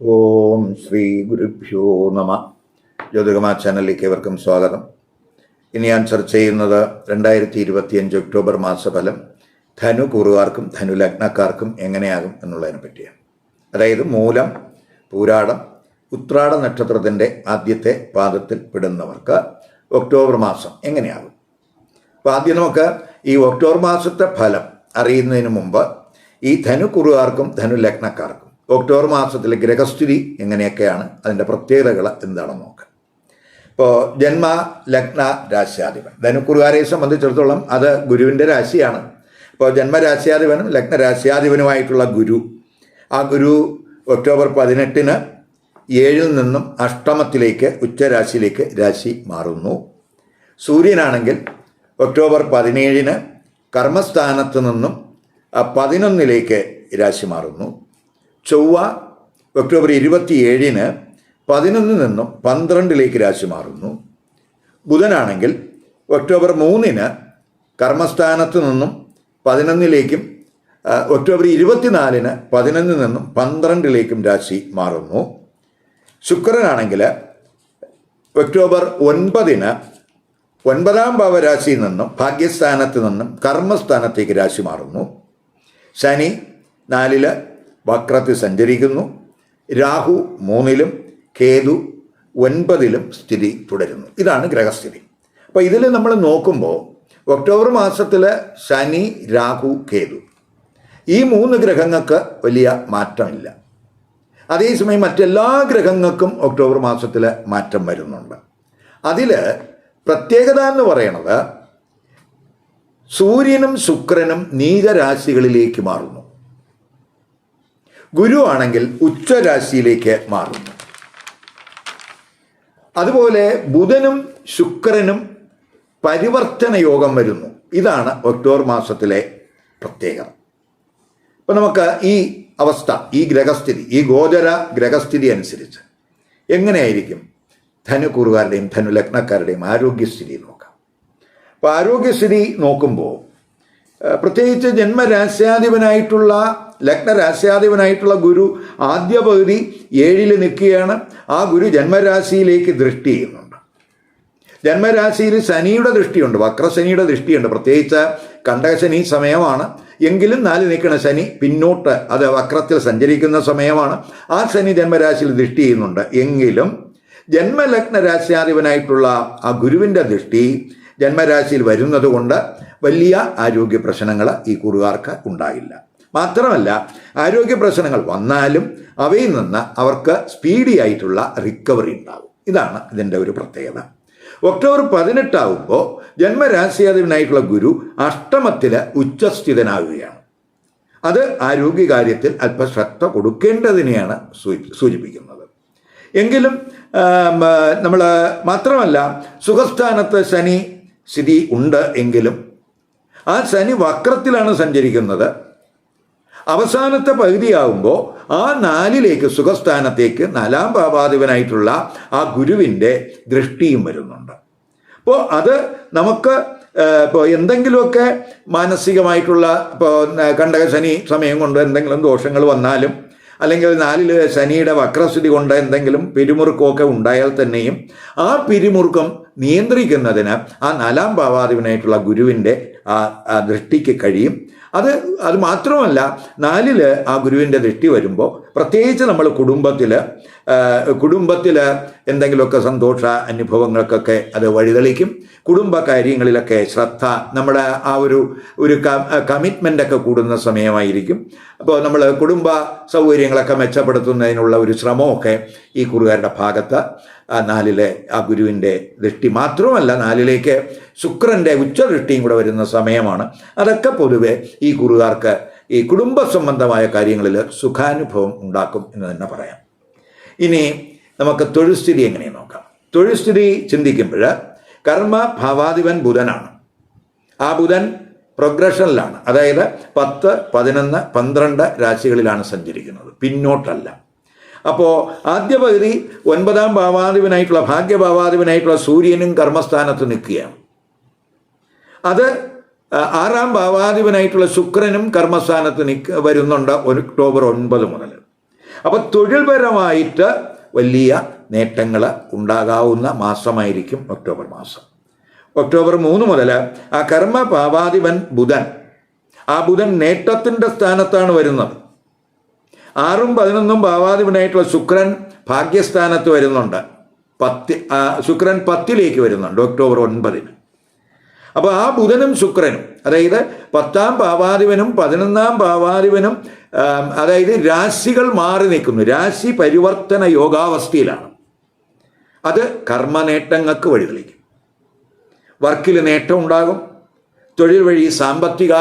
ഓം ശ്രീ ഗുരുഭ്യോ നമ. ജ്യോതികമാ ചാനലിലേക്ക് ഏവർക്കും സ്വാഗതം. ഇനി ഞാൻ ചർച്ച ചെയ്യുന്നത് രണ്ടായിരത്തി ഇരുപത്തിയഞ്ച് ഒക്ടോബർ മാസഫലം ധനു കുറുകാർക്കും ധനു ലഗ്നക്കാർക്കും എങ്ങനെയാകും എന്നുള്ളതിനെ പറ്റിയാണ്. അതായത് മൂലം പൂരാടം ഉത്രാട നക്ഷത്രത്തിന്റെ ആദ്യത്തെ പാദത്തിൽ പെടുന്നവർക്ക് ഒക്ടോബർ മാസം എങ്ങനെയാകും? അപ്പോൾ ആദ്യം നമുക്ക് ഈ ഒക്ടോബർ മാസത്തെ ഫലം അറിയുന്നതിന് മുമ്പ് ഈ ധനു കുറുകാർക്കും ധനു ലഗ്നക്കാർക്കും ഒക്ടോബർ മാസത്തിലെ ഗ്രഹസ്ഥിതി എങ്ങനെയൊക്കെയാണ്? അതിന്റെ പ്രത്യേകതകൾ എന്താണെന്ന് നോക്കാം ഇപ്പോൾ ജന്മ ലഗ്ന രാശ്യാധിപൻ. ധനുക്കുറുകാരെ സംബന്ധിച്ചിടത്തോളം അത് ഗുരുവിന്റെ രാശിയാണ്. ഇപ്പോൾ ജന്മരാശ്യാധിപനും ലഗ്നരാശ്യാധിപനുമായിട്ടുള്ള ഗുരു. ആ ഗുരു ഒക്ടോബർ പതിനെട്ടിന് ഏഴിൽ നിന്നും അഷ്ടമത്തിലേക്ക് ഉച്ചരാശിയിലേക്ക് രാശി മാറുന്നു. സൂര്യനാണെങ്കിൽ ഒക്ടോബർ പതിനേഴിന് കർമ്മസ്ഥാനത്ത് നിന്നും പതിനൊന്നിലേക്ക് രാശി മാറുന്നു. ചൊവ്വ ഒക്ടോബർ ഇരുപത്തിയേഴിന് പതിനൊന്നിൽ നിന്നും പന്ത്രണ്ടിലേക്ക് രാശി മാറുന്നു. ബുധനാണെങ്കിൽ ഒക്ടോബർ മൂന്നിന് കർമ്മസ്ഥാനത്ത് നിന്നും പതിനൊന്നിലേക്കും ഒക്ടോബർ ഇരുപത്തിനാലിന് പതിനൊന്നിൽ നിന്നും പന്ത്രണ്ടിലേക്കും രാശി മാറുന്നു. ശുക്രനാണെങ്കിൽ ഒക്ടോബർ ഒൻപതിന് ഒൻപതാം ഭാവരാശിയിൽ നിന്നും ഭാഗ്യസ്ഥാനത്ത് നിന്നും കർമ്മസ്ഥാനത്തേക്ക് രാശി മാറുന്നു. ശനി നാലിൽ വക്രത്തിൽ സഞ്ചരിക്കുന്നു. രാഹു മൂന്നിലും കേതു ഒൻപതിലും സ്ഥിതി തുടരുന്നു. ഇതാണ് ഗ്രഹസ്ഥിതി. അപ്പോൾ ഇതിൽ നമ്മൾ നോക്കുമ്പോൾ ഒക്ടോബർ മാസത്തിൽ ശനി രാഹു കേതു. ഈ മൂന്ന് ഗ്രഹങ്ങൾക്ക് വലിയ മാറ്റമില്ല. അതേസമയം മറ്റെല്ലാ ഗ്രഹങ്ങൾക്കും ഒക്ടോബർ മാസത്തിൽ മാറ്റം വരുന്നുണ്ട്. അതിൽ പ്രത്യേകത എന്ന് പറയണത് സൂര്യനും ശുക്രനും നീചരാശികളിലേക്ക് മാറുന്നു. ഗുരു ആണെങ്കിൽ ഉച്ചരാശിയിലേക്ക് മാറുന്നു അതുപോലെ ബുധനും ശുക്രനും പരിവർത്തന യോഗം വരുന്നു. ഇതാണ് ഒക്ടോബർ മാസത്തിലെ പ്രത്യേകത. അപ്പം നമുക്ക് ഈ അവസ്ഥ ഈ ഗ്രഹസ്ഥിതി ഈ ഗോചര ഗ്രഹസ്ഥിതി അനുസരിച്ച് എങ്ങനെയായിരിക്കും? ധനുക്കുറുകാരുടെയും ധനു ലഗ്നക്കാരുടെയും ആരോഗ്യസ്ഥിതി നോക്കാം. അപ്പോൾ ആരോഗ്യസ്ഥിതി നോക്കുമ്പോൾ പ്രത്യേകിച്ച് ജന്മരാശ്യാധിപനായിട്ടുള്ള ലഗ്നരാശ്യാധിപനായിട്ടുള്ള ഗുരു ആദ്യ പകുതി ഏഴിൽ നിൽക്കുകയാണ്. ആ ഗുരു ജന്മരാശിയിലേക്ക് ദൃഷ്ടി ചെയ്യുന്നുണ്ട്. ജന്മരാശിയിൽ ശനിയുടെ ദൃഷ്ടിയുണ്ട്. വക്രശനിയുടെ ദൃഷ്ടിയുണ്ട്. പ്രത്യേകിച്ച് കണ്ടകശനി സമയമാണ്. എങ്കിലും നാല് നിൽക്കുന്ന ശനി പിന്നോട്ട് അത് വക്രത്തിൽ സഞ്ചരിക്കുന്ന സമയമാണ്. ആ ശനി ജന്മരാശിയിൽ ദൃഷ്ടി ചെയ്യുന്നുണ്ട്. എങ്കിലും ജന്മലഗ്ന രാശ്യാധിപനായിട്ടുള്ള ആ ഗുരുവിന്റെ ദൃഷ്ടി ജന്മരാശിയിൽ വരുന്നതുകൊണ്ട് വലിയ ആരോഗ്യ പ്രശ്നങ്ങൾ ഈ കുറുകാർക്ക് ഉണ്ടായില്ല. മാത്രമല്ല ആരോഗ്യ പ്രശ്നങ്ങൾ വന്നാലും അവയിൽ നിന്ന് അവർക്ക് സ്പീഡി ആയിട്ടുള്ള റിക്കവറി ഉണ്ടാകും ഇതാണ് ഇതിന്റെ ഒരു പ്രത്യേകത. ഒക്ടോബർ പതിനെട്ടാവുമ്പോൾ ജന്മരാശിയാധിപനായിട്ടുള്ള ഗുരു അഷ്ടമത്തിൽ ഉച്ചസ്ഥിതനാകുകയാണ് അത് ആരോഗ്യകാര്യത്തിൽ അല്പം ശ്രദ്ധ കൊടുക്കേണ്ടതിനെയാണ് സൂചി- സൂചിപ്പിക്കുന്നത്. എങ്കിലും നമ്മൾ മാത്രമല്ല സുഖസ്ഥാനത്ത് ശനി സ്ഥിതി ഉണ്ട് എങ്കിലും ആ ശനി വക്രത്തിലാണ് സഞ്ചരിക്കുന്നത്. അവസാനത്തെ പകുതിയാവുമ്പോൾ ആ നാലിലേക്ക് സുഖസ്ഥാനത്തേക്ക് നാലാം ഭാവാധിപനായിട്ടുള്ള ആ ഗുരുവിന്റെ ദൃഷ്ടിയും വരുന്നുണ്ട്. അപ്പോൾ അത് നമുക്ക് ഇപ്പോൾ എന്തെങ്കിലുമൊക്കെ മാനസികമായിട്ടുള്ള ഇപ്പോൾ കണ്ടക ശനി സമയം കൊണ്ട് എന്തെങ്കിലും ദോഷങ്ങൾ വന്നാലും അല്ലെങ്കിൽ നാലിൽ ശനിയുടെ വക്രസ്ഥിതി കൊണ്ട് എന്തെങ്കിലും പിരിമുറുക്കമൊക്കെ ഉണ്ടായാൽ തന്നെയും ആ പിരിമുറുക്കം നിയന്ത്രിക്കുന്നതിന് ആ നാലാം ഭാവാധിപനായിട്ടുള്ള ഗുരുവിന്റെ ആ ദൃഷ്ടിക്ക് കഴിയും. അത് അത് മാത്രമല്ല നാലിൽ ആ ഗുരുവിന്റെ ദൃഷ്ടി വരുമ്പോൾ പ്രത്യേകിച്ച് നമ്മൾ കുടുംബത്തിൽ കുടുംബത്തിൽ എന്തെങ്കിലുമൊക്കെ സന്തോഷ അനുഭവങ്ങൾക്കൊക്കെ അത് വഴിതെളിക്കും. കുടുംബ കാര്യങ്ങളിലൊക്കെ ശ്രദ്ധ നമ്മുടെ ആ ഒരു ഒരു കമ്മിറ്റ്മെന്റ് ഒക്കെ കൂടുന്ന സമയമായിരിക്കും. അപ്പോൾ നമ്മൾ കുടുംബ സൗകര്യങ്ങളൊക്കെ മെച്ചപ്പെടുത്തുന്നതിനുള്ള ഒരു ശ്രമമൊക്കെ ഈ കുറുകാരുടെ ഭാഗത്ത് നാലിലെ ആ ഗുരുവിന്റെ ദൃഷ്ടി മാത്രമല്ല നാലിലേക്ക് ശുക്രന്റെ ഉച്ചദൃഷ്ടിയും കൂടെ വരുന്ന സമയമാണ്. അതൊക്കെ പൊതുവെ ഈ കുറുകാർക്ക് ഈ കുടുംബ സംബന്ധമായ കാര്യങ്ങളിൽ സുഖാനുഭവം ഉണ്ടാക്കും എന്ന് തന്നെ പറയാം. ഇനി നമുക്ക് തൊഴിൽ സ്ഥിതി എങ്ങനെ നോക്കാം. തൊഴിൽ സ്ഥിതി ചിന്തിക്കുമ്പോൾ കർമ്മ ഭാവാധിപൻ ബുധനാണ്. ആ ബുധൻ പ്രൊഗ്രഷനിലാണ് അതായത് പത്ത് പതിനൊന്ന് പന്ത്രണ്ട് രാശികളിലാണ് സഞ്ചരിക്കുന്നത്. പിന്നോട്ടല്ല. അപ്പോൾ ആദ്യ പകുതി ഒൻപതാം ഭാവാധിപനായിട്ടുള്ള ഭാഗ്യഭാവാധിപനായിട്ടുള്ള സൂര്യനും കർമ്മസ്ഥാനത്ത് നിൽക്കുകയാണ്. അത് ആറാം ഭാവാധിപനായിട്ടുള്ള ശുക്രനും കർമ്മസ്ഥാനത്ത് നിൽക്ക വരുന്നുണ്ട് ഒക്ടോബർ ഒൻപത് മുതൽ. അപ്പോൾ തൊഴിൽപരമായിട്ട് വലിയ നേട്ടങ്ങൾ ഉണ്ടാകാവുന്ന മാസമായിരിക്കും ഒക്ടോബർ മാസം. ഒക്ടോബർ മൂന്ന് മുതൽ ആ കർമ്മ ഭാവാധിപൻ ബുധൻ ആ ബുധൻ നേട്ടത്തിന്റെ സ്ഥാനത്താണ് വരുന്നത്. ആറും പതിനൊന്നും ഭാവാധിപനായിട്ടുള്ള ശുക്രൻ ഭാഗ്യസ്ഥാനത്ത് വരുന്നുണ്ട്. പത്ത് ശുക്രൻ പത്തിലേക്ക് വരുന്നുണ്ട് ഒക്ടോബർ ഒൻപതിന്. അപ്പോൾ ആ ബുധനും ശുക്രനും അതായത് പത്താം ഭാവാധിപനും പതിനൊന്നാം ഭാവാധിപനും അതായത് രാശികൾ മാറി നിൽക്കുന്നു. രാശി പരിവർത്തന യോഗാവസ്ഥയിലാണ്. അത് കർമ്മനേട്ടങ്ങൾക്ക് വഴിതെളിക്കും. വർക്കിൽ നേട്ടം ഉണ്ടാകും. തൊഴിൽ വഴി സാമ്പത്തിക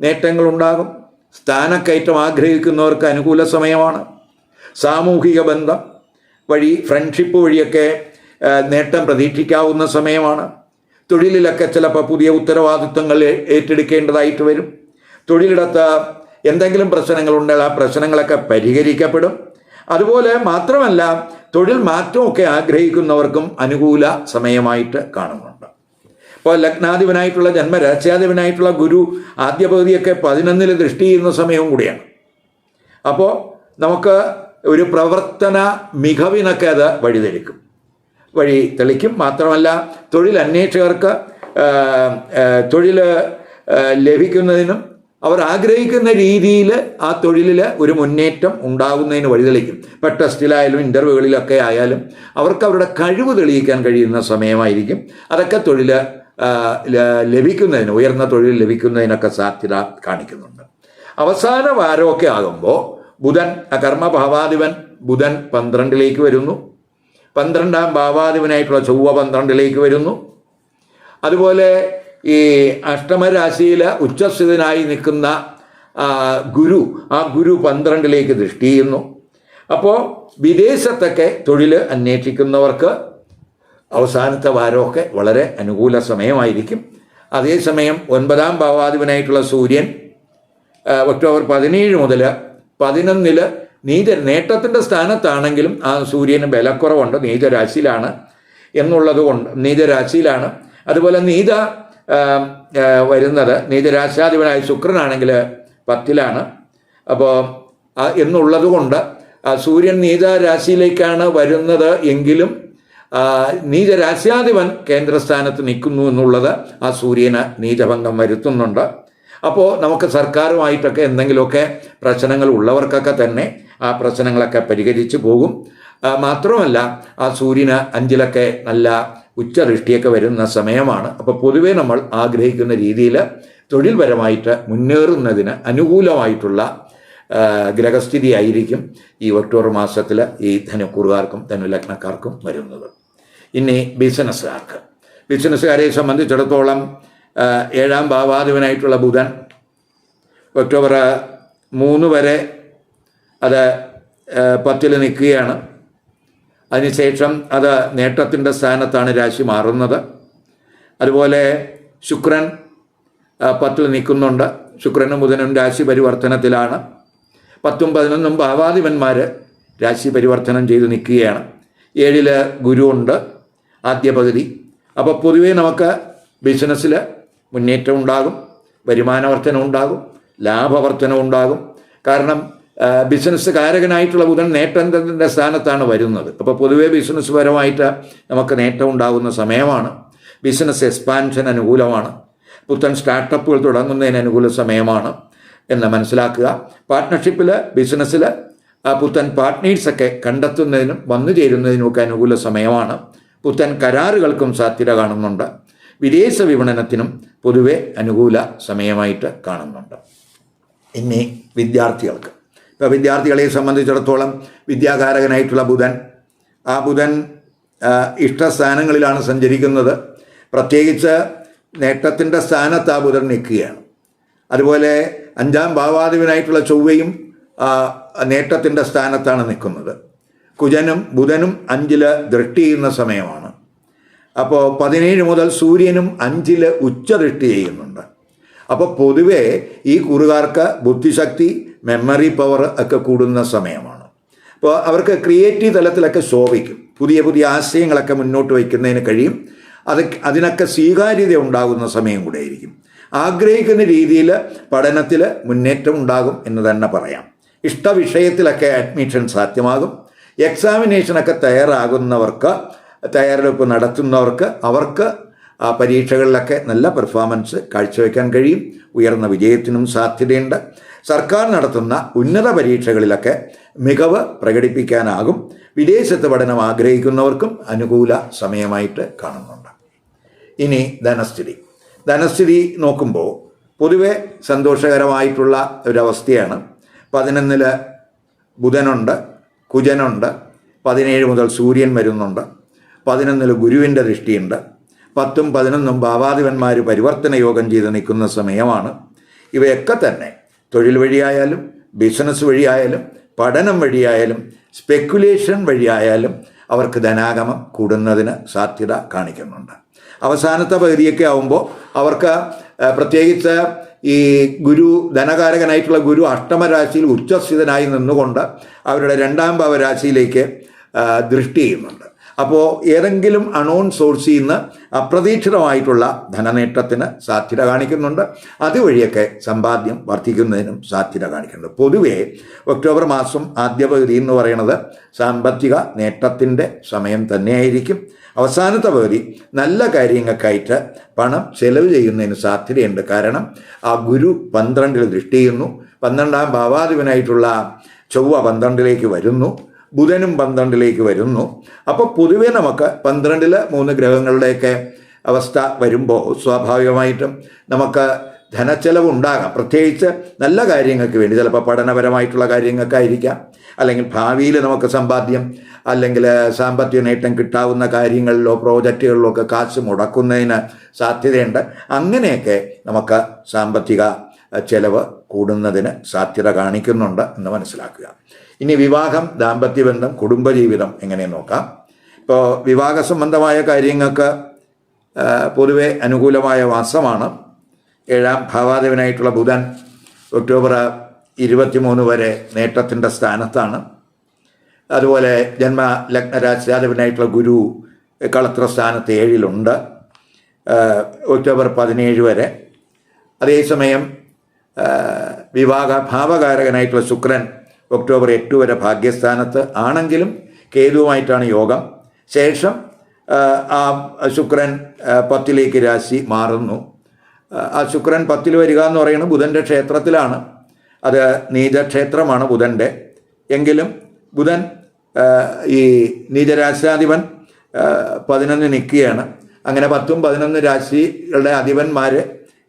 നേട്ടങ്ങളുണ്ടാകും സ്ഥാനക്കയറ്റം ആഗ്രഹിക്കുന്നവർക്ക് അനുകൂല സമയമാണ്. സാമൂഹിക ബന്ധം വഴി ഫ്രണ്ട്ഷിപ്പ് വഴിയൊക്കെ നേട്ടം പ്രതീക്ഷിക്കാവുന്ന സമയമാണ്. തൊഴിലിലൊക്കെ ചിലപ്പോൾ പുതിയ ഉത്തരവാദിത്വങ്ങൾ ഏറ്റെടുക്കേണ്ടതായിട്ട് വരും. തൊഴിലിടത്ത് എന്തെങ്കിലും പ്രശ്നങ്ങളുണ്ടെങ്കിൽ ആ പ്രശ്നങ്ങളൊക്കെ പരിഹരിക്കപ്പെടും. അതുപോലെ മാത്രമല്ല തൊഴിൽ മാറ്റമൊക്കെ ആഗ്രഹിക്കുന്നവർക്കും അനുകൂല സമയമായിട്ട് കാണുന്നുണ്ട് ഇപ്പോൾ ലഗ്നാധിപനായിട്ടുള്ള ജന്മരാജ്യാധിപനായിട്ടുള്ള ഗുരു ആദ്യ പകുതിയൊക്കെ പതിനൊന്നിൽ ദൃഷ്ടി ചെയ്യുന്ന സമയവും കൂടിയാണ്. അപ്പോൾ നമുക്ക് ഒരു പ്രവർത്തന മികവിനൊക്കെ അത് വഴിതെളിക്കും. വഴി തെളിക്കും. മാത്രമല്ല തൊഴിൽ അന്വേഷകർക്ക് തൊഴിൽ ലഭിക്കുന്നതിനും അവർ ആഗ്രഹിക്കുന്ന രീതിയിൽ ആ തൊഴിലിൽ ഒരു മുന്നേറ്റം ഉണ്ടാകുന്നതിന് വഴിതെളിക്കും. ഇപ്പം ടെസ്റ്റിലായാലും ഇന്റർവ്യൂകളിലൊക്കെ ആയാലും അവർക്ക് അവരുടെ കഴിവ് തെളിയിക്കാൻ കഴിയുന്ന സമയമായിരിക്കും. അതൊക്കെ തൊഴിൽ ലഭിക്കുന്നതിന് ഉയർന്ന തൊഴിൽ ലഭിക്കുന്നതിനൊക്കെ സാധ്യത കാണിക്കുന്നുണ്ട്. അവസാന വാരമൊക്കെ ആകുമ്പോൾ ബുധൻ കർമ്മഭാവാധിപൻ ബുധൻ പന്ത്രണ്ടിലേക്ക് വരുന്നു. പന്ത്രണ്ടാം ഭാവാധിപനായിട്ടുള്ള ചൊവ്വ പന്ത്രണ്ടിലേക്ക് വരുന്നു. അതുപോലെ ഈ അഷ്ടമരാശിയിൽ ഉച്ചസ്ഥിതനായി നിൽക്കുന്ന ഗുരു ആ ഗുരു പന്ത്രണ്ടിലേക്ക് ദൃഷ്ടി ചെയ്യുന്നു. അപ്പോൾ വിദേശത്തൊക്കെ തൊഴിൽ അന്വേഷിക്കുന്നവർക്ക് അവസാനത്തെ വാരമൊക്കെ വളരെ അനുകൂല സമയമായിരിക്കും. അതേസമയം ഒൻപതാം ഭാവാധിപനായിട്ടുള്ള സൂര്യൻ ഒക്ടോബർ പതിനേഴ് മുതൽ പതിനൊന്നിൽ നീച നേട്ടത്തിന്റെ സ്ഥാനത്താണെങ്കിലും ആ സൂര്യന് ബലക്കുറവുണ്ട് നീചരാശിയിലാണ് എന്നുള്ളത് കൊണ്ട് നീചരാശിയിലാണ്. അതുപോലെ നീത വരുന്നത് നീചരാശാധിപനായ ശുക്രനാണെങ്കിൽ പത്തിലാണ്. അപ്പോൾ എന്നുള്ളത് കൊണ്ട് സൂര്യൻ സൂര്യൻ നീചരാശിയിലേക്കാണ് വരുന്നത് എങ്കിലും നീചരാശ്യാധിപൻ കേന്ദ്രസ്ഥാനത്ത് നിൽക്കുന്നു എന്നുള്ളത് ആ സൂര്യന് നീചഭംഗം വരുത്തുന്നുണ്ട്. അപ്പോൾ നമുക്ക് സർക്കാരുമായിട്ടൊക്കെ എന്തെങ്കിലുമൊക്കെ പ്രശ്നങ്ങൾ ഉള്ളവർക്കൊക്കെ തന്നെ ആ പ്രശ്നങ്ങളൊക്കെ പരിഹരിച്ചു പോകും. മാത്രമല്ല ആ സൂര്യന് അഞ്ചിലൊക്കെ നല്ല ഉച്ചദൃഷ്ടിയൊക്കെ വരുന്ന സമയമാണ്. അപ്പോൾ പൊതുവെ നമ്മൾ ആഗ്രഹിക്കുന്ന രീതിയിൽ തൊഴിൽപരമായിട്ട് മുന്നേറുന്നതിന് അനുകൂലമായിട്ടുള്ള ഗ്രഹസ്ഥിതി ആയിരിക്കും ഈ ഒക്ടോബർ മാസത്തിൽ ഈ ധനുക്കൂറുകാർക്കും ധനുലഗ്നക്കാർക്കും വരുന്നത്. ഇനി ബിസിനസ്സുകാർക്ക്. ബിസിനസ്സുകാരെ സംബന്ധിച്ചിടത്തോളം ഏഴാം ഭാവാധിപനായിട്ടുള്ള ബുധൻ ഒക്ടോബർ മൂന്ന് വരെ അത് പത്തിൽ നിൽക്കുകയാണ്. അതിനുശേഷം അത് നേട്ടത്തിന്റെ സ്ഥാനത്താണ് രാശി മാറുന്നത്. അതുപോലെ ശുക്രൻ പത്തിൽ നിൽക്കുന്നുണ്ട്. ശുക്രനും ബുധനും രാശി പരിവർത്തനത്തിലാണ്. പത്തും പതിനൊന്നും ഭാവാധിപന്മാർ രാശി പരിവർത്തനം ചെയ്ത് നിൽക്കുകയാണ്. ഏഴിൽ ഗുരുവുണ്ട് ആദ്യ പകുതി അപ്പോൾ പൊതുവേ നമുക്ക് ബിസിനസ്സിൽ മുന്നേറ്റം ഉണ്ടാകും വരുമാനവർദ്ധനം ഉണ്ടാകും ലാഭവർധന ഉണ്ടാകും. കാരണം ബിസിനസ് കാരകനായിട്ടുള്ള ബുധൻ നേട്ടത്തിന്റെ സ്ഥാനത്താണ് വരുന്നത്. അപ്പോൾ പൊതുവേ ബിസിനസ് പരമായിട്ട് നമുക്ക് നേട്ടം ഉണ്ടാകുന്ന സമയമാണ്. ബിസിനസ് എക്സ്പാൻഷൻ അനുകൂലമാണ്. പുത്തൻ സ്റ്റാർട്ടപ്പുകൾ തുടങ്ങുന്നതിന് അനുകൂല സമയമാണ് എന്ന് മനസ്സിലാക്കുക. പാർട്ട്ണർഷിപ്പിൽ ബിസിനസ്സിൽ പുത്തൻ പാർട്ട്നേഴ്സൊക്കെ കണ്ടെത്തുന്നതിനും വന്നു ചേരുന്നതിനുമൊക്കെ അനുകൂല സമയമാണ്. പുത്തൻ കരാറുകൾക്കും സാധ്യത കാണുന്നുണ്ട്. വിദേശ വിപണനത്തിനും പൊതുവെ അനുകൂല സമയമായിട്ട് കാണുന്നുണ്ട്. ഇനി വിദ്യാർത്ഥികൾക്ക്. ഇപ്പോൾ വിദ്യാർത്ഥികളെ സംബന്ധിച്ചിടത്തോളം വിദ്യാകാരകനായിട്ടുള്ള ബുധൻ ആ ബുധൻ ഇഷ്ടസ്ഥാനങ്ങളിലാണ് സഞ്ചരിക്കുന്നത്. പ്രത്യേകിച്ച് നേട്ടത്തിന്റെ സ്ഥാനത്ത് ആ ബുധൻ നിൽക്കുകയാണ്. അതുപോലെ അഞ്ചാം ഭാവാധിപനായിട്ടുള്ള ചൊവ്വയും നേട്ടത്തിന്റെ സ്ഥാനത്താണ് നിൽക്കുന്നത്. കുജനും ബുധനും അഞ്ചിൽ ദൃഷ്ടി ചെയ്യുന്ന സമയമാണ്. അപ്പോൾ പതിനേഴ് മുതൽ സൂര്യനും അഞ്ചിൽ ഉച്ച ദൃഷ്ടി ചെയ്യുന്നുണ്ട്. അപ്പോൾ പൊതുവേ ഈ കുറുകാർക്ക് ബുദ്ധിശക്തി മെമ്മറി പവർ ഒക്കെ കൂടുന്ന സമയമാണ്. അപ്പോൾ അവർക്ക് ക്രിയേറ്റീവ് തലത്തിലൊക്കെ ശോഭിക്കും. പുതിയ പുതിയ ആശയങ്ങളൊക്കെ മുന്നോട്ട് വയ്ക്കുന്നതിന് കഴിയും. അത് അതിനൊക്കെ സ്വീകാര്യത ഉണ്ടാകുന്ന സമയം കൂടെ ആയിരിക്കും. ആഗ്രഹിക്കുന്ന രീതിയിൽ പഠനത്തിൽ മുന്നേറ്റം ഉണ്ടാകും എന്ന് തന്നെ പറയാം. ഇഷ്ടവിഷയത്തിലൊക്കെ അഡ്മിഷൻ സാധ്യമാകും. എക്സാമിനേഷനൊക്കെ തയ്യാറാകുന്നവർക്ക് തയ്യാറെടുപ്പ് നടത്തുന്നവർക്ക് അവർക്ക് ആ പരീക്ഷകളിലൊക്കെ നല്ല പെർഫോമൻസ് കാഴ്ചവെക്കാൻ കഴിയും. ഉയർന്ന വിജയത്തിനും സാധ്യതയുണ്ട്. സർക്കാർ നടത്തുന്ന ഉന്നത പരീക്ഷകളിലൊക്കെ മികവ് പ്രകടിപ്പിക്കാനാകും. വിദേശത്ത് പഠനം ആഗ്രഹിക്കുന്നവർക്കും അനുകൂല സമയമായിട്ട് കാണുന്നുണ്ട്. ഇനി ധനസ്ഥിതി. ധനസ്ഥിതി നോക്കുമ്പോൾ പൊതുവെ സന്തോഷകരമായിട്ടുള്ള ഒരവസ്ഥയാണ്. പതിനൊന്നിൽ ബുധനുണ്ട്. കുജനുണ്ട് പതിനേഴ് മുതൽ സൂര്യൻ വരുന്നുണ്ട് പതിനൊന്നിൽ ഗുരുവിന്റെ ദൃഷ്ടിയുണ്ട് പത്തും പതിനൊന്നും ഭാവാധിപന്മാർ പരിവർത്തന യോഗം ചെയ്ത് നിൽക്കുന്ന സമയമാണ്. ഇവയൊക്കെ തന്നെ തൊഴിൽ വഴിയായാലും ബിസിനസ് വഴിയായാലും പഠനം വഴിയായാലും സ്പെക്കുലേഷൻ വഴിയായാലും അവർക്ക് ധനാഗമം കൂടുന്നതിന് സാധ്യത കാണിക്കുന്നുണ്ട്. അവസാനത്തെ പകുതിയൊക്കെ ആവുമ്പോൾ അവർക്ക് പ്രത്യേകിച്ച് ഈ ഗുരു ധനകാരകനായിട്ടുള്ള ഗുരു അഷ്ടമരാശിയിൽ ഉച്ചസ്ഥിതനായി നിന്നുകൊണ്ട് അവരുടെ രണ്ടാം ഭാവരാശിയിലേക്ക് ദൃഷ്ടി ചെയ്യുന്നുണ്ട്. അപ്പോൾ ഏതെങ്കിലും അണോൺ സോഴ്സിൽ നിന്ന് അപ്രതീക്ഷിതമായിട്ടുള്ള ധനനേട്ടത്തിന് സാധ്യത കാണിക്കുന്നുണ്ട്. അതുവഴിയൊക്കെ സമ്പാദ്യം വർദ്ധിക്കുന്നതിനും സാധ്യത കാണിക്കുന്നുണ്ട്. പൊതുവേ ഒക്ടോബർ മാസം ആദ്യ പകുതി എന്ന് പറയുന്നത് സാമ്പത്തിക നേട്ടത്തിന്റെ സമയം തന്നെയായിരിക്കും. അവസാനത്തെ പകുതി നല്ല കാര്യങ്ങൾക്കായിട്ട് പണം ചെലവ് ചെയ്യുന്നതിന് സാധ്യതയുണ്ട്. കാരണം ആ ഗുരു പന്ത്രണ്ടിൽ ദൃഷ്ടി ചെയ്യുന്നു. പന്ത്രണ്ടാം ഭാവാധിപനായിട്ടുള്ള ചൊവ്വ പന്ത്രണ്ടിലേക്ക് വരുന്നു. ബുധനും പന്ത്രണ്ടിലേക്ക് വരുന്നു. അപ്പോൾ പൊതുവെ നമുക്ക് പന്ത്രണ്ടിൽ മൂന്ന് ഗ്രഹങ്ങളുടെയൊക്കെ അവസ്ഥ വരുമ്പോൾ സ്വാഭാവികമായിട്ടും നമുക്ക് ധനച്ചെലവ് ഉണ്ടാകാം. പ്രത്യേകിച്ച് നല്ല കാര്യങ്ങൾക്ക് വേണ്ടി ചിലപ്പോൾ പഠനപരമായിട്ടുള്ള കാര്യങ്ങൾക്കായിരിക്കാം. അല്ലെങ്കിൽ ഭാവിയിൽ നമുക്ക് സമ്പാദ്യം അല്ലെങ്കിൽ സാമ്പത്തിക നേട്ടം കിട്ടാവുന്ന കാര്യങ്ങളിലോ പ്രോജക്റ്റുകളിലോ ഒക്കെ കാശ് മുടക്കുന്നതിന് സാധ്യതയുണ്ട്. അങ്ങനെയൊക്കെ നമുക്ക് സാമ്പത്തിക ചെലവ് കൂടുന്നതിന് സാധ്യത കാണിക്കുന്നുണ്ട് എന്ന് മനസ്സിലാക്കുക. ഇനി വിവാഹം ദാമ്പത്യബന്ധം കുടുംബജീവിതം എങ്ങനെ നോക്കാം? ഇപ്പോൾ വിവാഹ സംബന്ധമായ കാര്യങ്ങൾക്ക് പൊതുവെ അനുകൂലമായ മാസമാണ് ഏഴാം ഭാവാദേവനായിട്ടുള്ള ബുധൻ ഒക്ടോബർ ഇരുപത്തിമൂന്ന് വരെ നേട്ടത്തിന്റെ സ്ഥാനത്താണ്. അതുപോലെ ജന്മ ലഗ്നരാശാധിപനായിട്ടുള്ള ഗുരു കളത്ര സ്ഥാനത്ത് ഏഴിലുണ്ട്. ഒക്ടോബർ പതിനേഴ് വരെ. അതേസമയം വിവാഹ ഭാവകാരകനായിട്ടുള്ള ശുക്രൻ ഒക്ടോബർ എട്ട് വരെ ഭാഗ്യസ്ഥാനത്ത് ആണെങ്കിലും കേതുവുമായിട്ടാണ് യോഗം. ശേഷം ആ, ശുക്രൻ പത്തിലേക്ക് രാശി മാറുന്നു. ആ, ശുക്രൻ പത്തിൽ വരിക എന്ന് പറയുന്നത് ബുധന്റെ ക്ഷേത്രത്തിലാണ്. അത് നീചക്ഷേത്രമാണ് ബുധന്റെ എങ്കിലും ബുധൻ ഈ നീചരാശാധിപൻ പതിനൊന്ന് നിൽക്കുകയാണ്. അങ്ങനെ പത്തും പതിനൊന്ന് രാശികളുടെ അധിപന്മാർ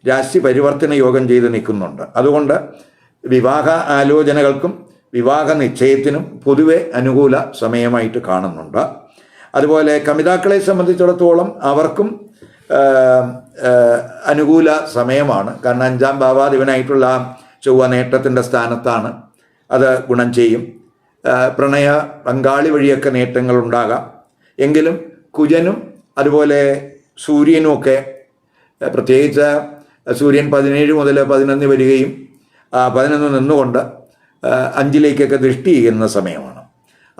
രാശി പരിവർത്തന യോഗം ചെയ്ത് നിൽക്കുന്നുണ്ട്. അതുകൊണ്ട് വിവാഹ ആലോചനകൾക്കും വിവാഹ നിശ്ചയത്തിനും പൊതുവെ അനുകൂല സമയമായിട്ട് കാണുന്നുണ്ട്. അതുപോലെ കമിതാക്കളെ സംബന്ധിച്ചിടത്തോളം അവർക്കും അനുകൂല സമയമാണ്. കാരണം അഞ്ചാം ഭാവാധിപനായിട്ടുള്ള ചൊവ്വ നേട്ടത്തിന്റെ സ്ഥാനത്താണ് അത് ഗുണം ചെയ്യും. പ്രണയ പങ്കാളി വഴിയൊക്കെ നേട്ടങ്ങൾ ഉണ്ടാകാം. എങ്കിലും കുജനും അതുപോലെ സൂര്യനും ഒക്കെ ആ, പ്രത്യേകിച്ച് സൂര്യൻ പതിനേഴ് മുതൽ പതിനൊന്ന് വരികയും പതിനൊന്ന് നിന്നുകൊണ്ട് അഞ്ചിലേക്കൊക്കെ ദൃഷ്ടി ചെയ്യുന്ന സമയമാണ്.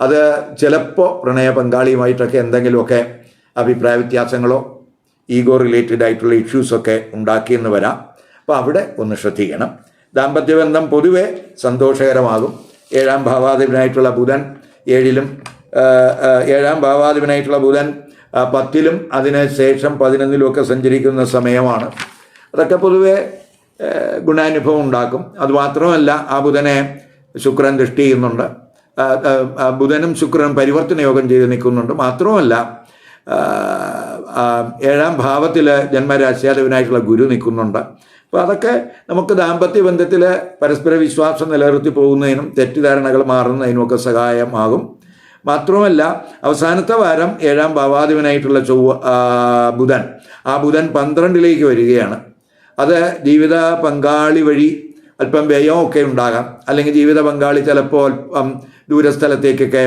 അത് ചിലപ്പോൾ പ്രണയ പങ്കാളിയുമായിട്ടൊക്കെ എന്തെങ്കിലുമൊക്കെ അഭിപ്രായ വ്യത്യാസങ്ങളോ ഈഗോ റിലേറ്റഡ് ആയിട്ടുള്ള ഇഷ്യൂസൊക്കെ ഉണ്ടാക്കിയെന്ന് വരാം. അപ്പോൾ അവിടെ ഒന്ന് ശ്രദ്ധിക്കണം. ദാമ്പത്യബന്ധം പൊതുവെ സന്തോഷകരമാകും. ഏഴാം ഭാവാധിപനായിട്ടുള്ള ബുധൻ ഏഴിലും ഏഴാം ഭാവാധിപനായിട്ടുള്ള ബുധൻ പത്തിലും അതിന് ശേഷം പതിനൊന്നിലുമൊക്കെ സഞ്ചരിക്കുന്ന സമയമാണ്. അതൊക്കെ പൊതുവെ ഗുണാനുഭവം ഉണ്ടാക്കും. അതുമാത്രമല്ല ആ ബുധനെ ശുക്രൻ ദൃഷ്ടി ചെയ്യുന്നുണ്ട്. ബുധനും ശുക്രനും പരിവർത്തന യോഗം ചെയ്ത് നിൽക്കുന്നുണ്ട്. മാത്രമല്ല ഏഴാം ഭാവത്തിൽ ജന്മരാശ്യാധിപനായിട്ടുള്ള ഗുരു നിൽക്കുന്നുണ്ട്. അപ്പോൾ അതൊക്കെ നമുക്ക് ദാമ്പത്യ ബന്ധത്തിൽ പരസ്പര വിശ്വാസം നിലനിർത്തി പോകുന്നതിനും തെറ്റിദ്ധാരണകൾ മാറുന്നതിനുമൊക്കെ സഹായമാകും. മാത്രമല്ല അവസാനത്തെ വാരം ഏഴാം ഭാവാധിപനായിട്ടുള്ള ചൊവ്വ ബുധൻ ആ ബുധൻ പന്ത്രണ്ടിലേക്ക് വരികയാണ്. അത് ജീവിത പങ്കാളി വഴി അല്പം വ്യയമൊക്കെ ഉണ്ടാകാം. അല്ലെങ്കിൽ ജീവിത പങ്കാളി ചിലപ്പോൾ അല്പം ദൂരസ്ഥലത്തേക്കൊക്കെ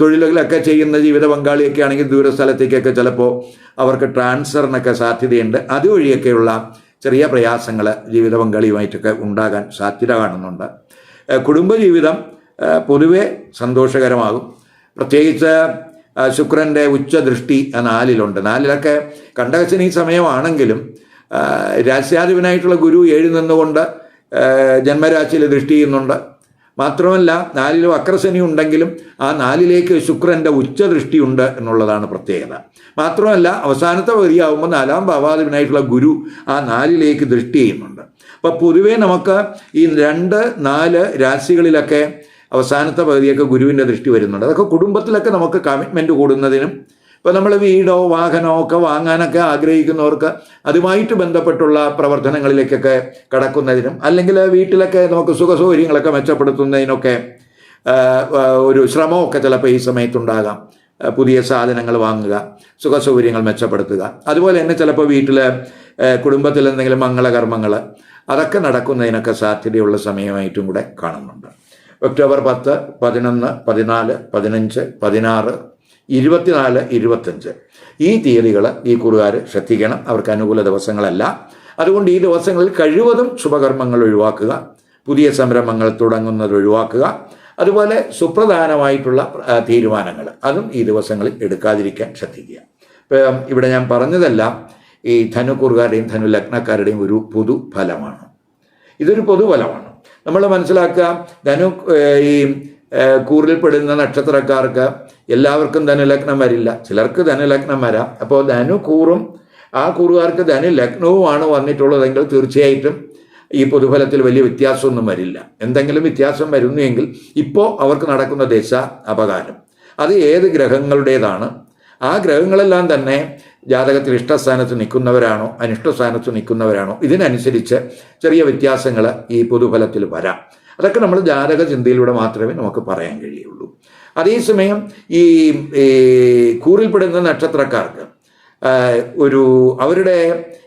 തൊഴിലുകളൊക്കെ ചെയ്യുന്ന ജീവിത പങ്കാളിയൊക്കെ ആണെങ്കിൽ ദൂരസ്ഥലത്തേക്കൊക്കെ ചിലപ്പോൾ അവർക്ക് ട്രാൻസ്ഫറിനൊക്കെ സാധ്യതയുണ്ട്. അതുവഴിയൊക്കെയുള്ള ചെറിയ പ്രയാസങ്ങൾ ജീവിത പങ്കാളിയുമായിട്ടൊക്കെ ഉണ്ടാകാൻ സാധ്യത കാണുന്നുണ്ട്. കുടുംബജീവിതം പൊതുവെ സന്തോഷകരമാകും. പ്രത്യേകിച്ച് ശുക്രന്റെ ഉച്ചദൃഷ്ടി നാലിലുണ്ട്. നാലിലൊക്കെ കണ്ടകശനി സമയമാണെങ്കിലും ആ, രാശ്യാധിപനായിട്ടുള്ള ഗുരു ഏഴ് നിന്നുകൊണ്ട് ജന്മരാശിയിൽ ദൃഷ്ടി ചെയ്യുന്നുണ്ട്. മാത്രമല്ല നാലിൽ വക്രശനി ഉണ്ടെങ്കിലും ആ നാലിലേക്ക് ശുക്രന്റെ ഉച്ചദൃഷ്ടിയുണ്ട് എന്നുള്ളതാണ് പ്രത്യേകത. മാത്രമല്ല അവസാനത്തെ വരിയാവുമ്പോൾ നാലാം ഭാവാധിപനായിട്ടുള്ള ഗുരു ആ നാലിലേക്ക് ദൃഷ്ടി ചെയ്യുന്നുണ്ട്. അപ്പോൾ പൊതുവേ നമുക്ക് ഈ രണ്ട് നാല് രാശികളിലൊക്കെ അവസാനത്തെ പകുതിയൊക്കെ ഗുരുവിന്റെ ദൃഷ്ടി വരുന്നുണ്ട്. അതൊക്കെ കുടുംബത്തിലൊക്കെ നമുക്ക് കമ്മിറ്റ്മെന്റ് കൂടുന്നതിനും ഇപ്പോൾ നമ്മൾ വീടോ വാഹനമോ ഒക്കെ വാങ്ങാനൊക്കെ ആഗ്രഹിക്കുന്നവർക്ക് അതുമായിട്ട് ബന്ധപ്പെട്ടുള്ള പ്രവർത്തനങ്ങളിലേക്കൊക്കെ കടക്കുന്നതിനും അല്ലെങ്കിൽ വീട്ടിലൊക്കെ നമുക്ക് സുഖസൗകര്യങ്ങളൊക്കെ മെച്ചപ്പെടുത്തുന്നതിനൊക്കെ ഒരു ശ്രമമൊക്കെ ചിലപ്പോൾ ഈ സമയത്തുണ്ടാകാം. പുതിയ സാധനങ്ങൾ വാങ്ങുക സുഖസൗകര്യങ്ങൾ മെച്ചപ്പെടുത്തുക. അതുപോലെ തന്നെ ചിലപ്പോൾ വീട്ടിൽ കുടുംബത്തിൽ എന്തെങ്കിലും മംഗളകർമ്മങ്ങൾ അതൊക്കെ നടക്കുന്നതിനൊക്കെ സാധ്യതയുള്ള സമയമായിട്ടും കൂടെ കാണുന്നുണ്ട്. ഒക്ടോബർ പത്ത് പതിനൊന്ന് പതിനാല് പതിനഞ്ച് പതിനാറ് ഇരുപത്തിനാല് ഇരുപത്തഞ്ച് ഈ തീയതികൾ ഈ കുറുകാർ ശ്രദ്ധിക്കണം. അവർക്ക് അനുകൂല ദിവസങ്ങളല്ല. അതുകൊണ്ട് ഈ ദിവസങ്ങളിൽ കഴിവതും ശുഭകർമ്മങ്ങൾ ഒഴിവാക്കുക. പുതിയ സംരംഭങ്ങൾ തുടങ്ങുന്നത് ഒഴിവാക്കുക. അതുപോലെ സുപ്രധാനമായിട്ടുള്ള തീരുമാനങ്ങൾ അതും ഈ ദിവസങ്ങളിൽ എടുക്കാതിരിക്കാൻ ശ്രദ്ധിക്കുക. ഇവിടെ ഞാൻ പറഞ്ഞതെല്ലാം ഈ ധനു ധനുക്കുറുകാരുടെയും ധനു ലഗ്നക്കാരുടെയും ഒരു പൊതു ഫലമാണ് ഇതൊരു പൊതുഫലമാണ്. നമ്മൾ മനസ്സിലാക്കുക ധനു ഈ കൂറിൽപ്പെടുന്ന നക്ഷത്രക്കാർക്ക് എല്ലാവർക്കും ധനലഗ്നം വരില്ല. ചിലർക്ക് ധനലഗ്നം വരാം. അപ്പോൾ ധനു കൂറും ആ കൂറുകാർക്ക് ധനു ലഗ്നവുമാണ് വന്നിട്ടുള്ളതെങ്കിൽ തീർച്ചയായിട്ടും ഈ പൊതുഫലത്തിൽ വലിയ വ്യത്യാസമൊന്നും വരില്ല. എന്തെങ്കിലും വ്യത്യാസം വരുന്നുവെങ്കിൽ ഇപ്പോൾ അവർക്ക് നടക്കുന്ന ദശ അപകാരം. അത് ഏത് ഗ്രഹങ്ങളുടേതാണ്? ആ ഗ്രഹങ്ങളെല്ലാം തന്നെ ജാതകത്തിൽ ഇഷ്ടസ്ഥാനത്ത് നിൽക്കുന്നവരാണോ അനിഷ്ടസ്ഥാനത്ത് നിൽക്കുന്നവരാണോ? ഇതിനനുസരിച്ച് ചെറിയ വ്യത്യാസങ്ങൾ ഈ പൊതുഫലത്തിൽ വരാം. അതൊക്കെ നമ്മൾ ജാതക ചിന്തയിലൂടെ മാത്രമേ നമുക്ക് പറയാൻ കഴിയുള്ളൂ. അതേസമയം ഈ കൂറിൽപ്പെടുന്ന നക്ഷത്രക്കാർക്ക് ഒരു അവരുടെ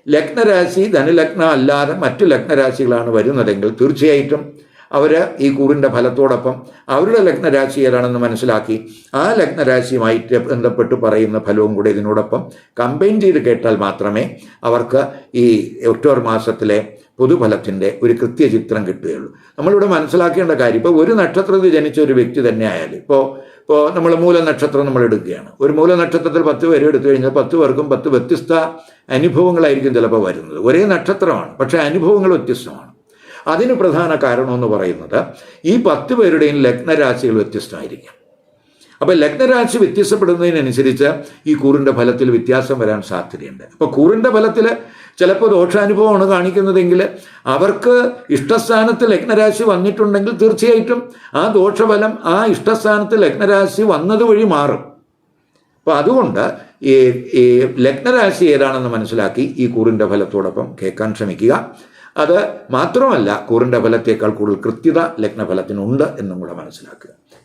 ലഗ്നരാശി ധനലഗ്ന അല്ലാതെ മറ്റു ലഗ്നരാശികളാണ് വരുന്നതെങ്കിൽ തീർച്ചയായിട്ടും അവർ ഈ കൂറിന്റെ ഫലത്തോടൊപ്പം അവരുടെ ലഗ്നരാശി ഏതാണെന്ന് മനസ്സിലാക്കി ആ ലഗ്നരാശിയുമായിട്ട് ബന്ധപ്പെട്ട് പറയുന്ന ഫലവും കൂടെ ഇതിനോടൊപ്പം കമ്പൈൻ ചെയ്ത് കേട്ടാൽ മാത്രമേ അവർക്ക് ഈ ഒക്ടോബർ മാസത്തിലെ പൊതുഫലത്തിന്റെ ഒരു കൃത്യ കൃത്യചിത്രം കിട്ടുകയുള്ളൂ. നമ്മളിവിടെ മനസ്സിലാക്കേണ്ട കാര്യം ഇപ്പോൾ ഒരു നക്ഷത്രത്തിൽ ജനിച്ച ഒരു വ്യക്തി തന്നെ ആയാലും ഇപ്പോൾ ഇപ്പോൾ നമ്മൾ മൂലനക്ഷത്രം നമ്മൾ എടുക്കുകയാണ്. ഒരു മൂലനക്ഷത്രത്തിൽ പത്ത് പേര് എടുത്തു കഴിഞ്ഞാൽ പത്ത് പേർക്കും പത്ത് വ്യത്യസ്ത അനുഭവങ്ങളായിരിക്കും ചിലപ്പോൾ വരുന്നത്. ഒരേ നക്ഷത്രമാണ് പക്ഷേ അനുഭവങ്ങൾ വ്യത്യസ്തമാണ്. അതിന് പ്രധാന കാരണം എന്ന് പറയുന്നത് ഈ പത്ത് പേരുടെയും ലഗ്നരാശികൾ വ്യത്യസ്തമായിരിക്കും. അപ്പോൾ ലഗ്നരാശി വ്യത്യസ്തപ്പെടുന്നതിനനുസരിച്ച് ഈ കൂറിന്റെ ഫലത്തിൽ വ്യത്യാസം വരാൻ സാധ്യതയുണ്ട്. അപ്പോൾ കൂറിന്റെ ഫലത്തിൽ ചിലപ്പോൾ ദോഷാനുഭവമാണ് കാണിക്കുന്നതെങ്കിൽ അവർക്ക് ഇഷ്ടസ്ഥാനത്ത് ലഗ്നരാശി വന്നിട്ടുണ്ടെങ്കിൽ തീർച്ചയായിട്ടും ആ ദോഷഫലം ആ ഇഷ്ടസ്ഥാനത്ത് ലഗ്നരാശി വന്നത് വഴി മാറും. അപ്പോൾ അതുകൊണ്ട് ഈ ഈ ലഗ്നരാശി ഏതാണെന്ന് മനസ്സിലാക്കി ഈ കൂറിന്റെ ഫലത്തോടൊപ്പം കേൾക്കാൻ ശ്രമിക്കുക. അത് മാത്രമല്ല കൂറിന്റെ ഫലത്തേക്കാൾ കൂടുതൽ കൃത്യത ലഗ്നഫലത്തിനുണ്ട് എന്നും കൂടെ മനസ്സിലാക്കുക.